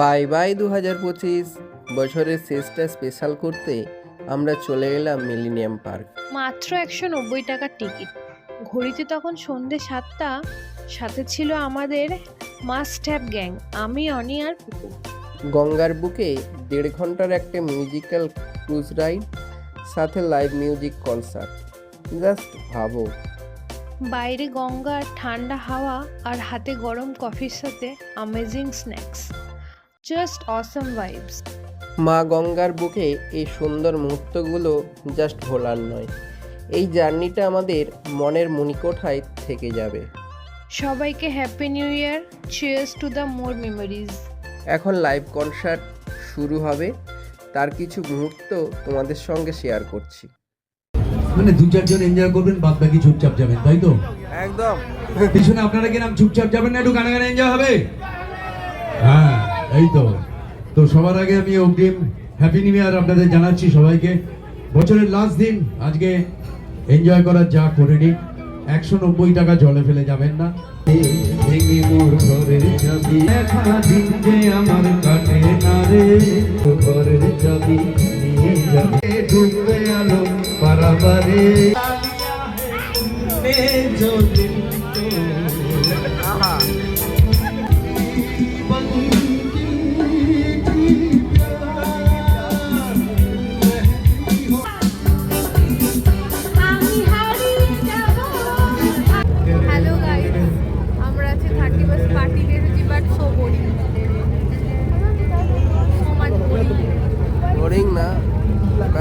Bye bye দু হাজার পঁচিশ। বছরের শেষটা স্পেশাল করতে আমরা চলে এলাম মিলিনিয়াম পার্ক মাত্র একশো নব্বই টাকার টিকিট ঘড়িতে তখন সন্ধে সাতটা। সাথে ছিল আমাদের মাস্ট হ্যাভ গ্যাং আমি অনি আর পুকু গঙ্গার বুকে দেড় ঘণ্টার একটা মিউজিক্যাল ক্রুজ রাইড সাথে লাইভ মিউজিক কনসার্ট জাস্ট ভাবো। বাইরে গঙ্গার ঠান্ডা হাওয়া আর হাতে গরম কফির সাথে amazing snacks just awesome vibes মা গঙ্গার বুকে এই সুন্দর মুহূর্তগুলো জাস্ট ভোলার নয়। এই জার্নিটা আমাদের মনের মণিকোঠায় থেকে যাবে। সবাইকে happy new year cheers to the more memories এখন লাইভ কনসার্ট শুরু হবে তার কিছু মুহূর্ত তোমাদের সঙ্গে শেয়ার করছি। মানে দু চারজন এনজয় করবেন বাদ বাকি চুপচাপ যাবেন তাই তো? একদম। পিছনে আপনারা কি নাম চুপচাপ যাবেন না একটু গানে গানে এনজয় হবে? হ্যাঁ। এই তো। তো সবার আগে আমি অগ্রিম হ্যাপি নিউ ইয়ার আপনাদের জানাচ্ছি সবাইকে। বছরের লাস্ট দিন আজকে এনজয় করার যা করে নিন। একশো নব্বই টাকা জলে ফেলে যাবেন না। ভেঙে মোর ঘরের চাবি দেখা দিন যে আমার কাটে না রে। ঘরের চাবি নিয়ে যাবে। ডুববে আলো পারাবারে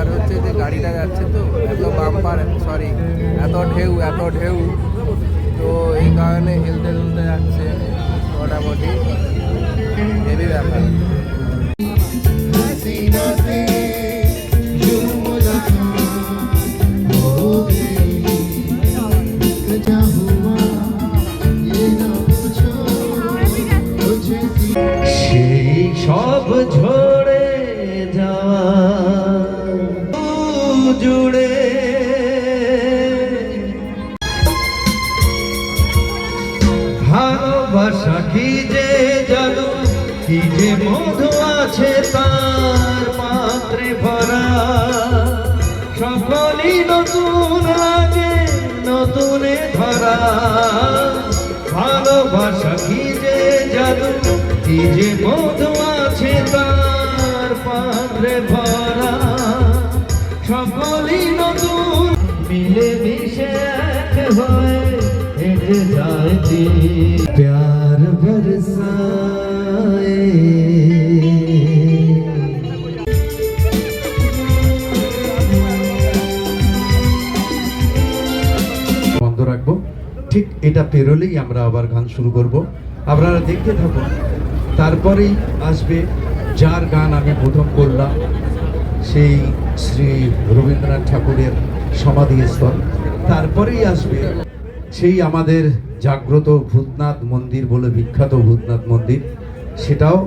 ব্যাপার হচ্ছে যে গাড়িটা যাচ্ছে তো, এত বাম্পার সরি এত ঢেউ এত ঢেউ। তো এই কারণে হেলতে হেলতে যাচ্ছে, মোটামুটি। হেভি ব্যাপার। ভালোবাসা কি যে জাদু কি যে মধু আছে তার পাত্রে ভরা? সকলই নতুন লাগে নতুনে ধরা। ভালোবাসা কি যে জাদু কি যে মধু আছে তার পাত্রে ভরা? সকলই নতুন মিলে মিশে এক প্যার বরসাए বন্ধ রাখব। ঠিক এটা পেরোলেই আমরা আবার গান শুরু করব। আপনারা দেখতে থাকুন, তারপরেই আসবে যার গান আমি প্রথম করলাম। সেই শ্রী রবীন্দ্রনাথ ঠাকুরের সমাধিস্থল। তারপরেই আসবে সেই আমাদের জাগ্রত ভূতনাথ মন্দির বলে বিখ্যাত ভূতনাথ মন্দির সেটাও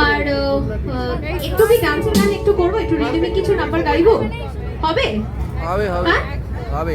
আর একটু কি ডান্সের গান একটু করব? একটু রিদমিক কিছু নাম্বার গাইবো? হবে? হবে হবে।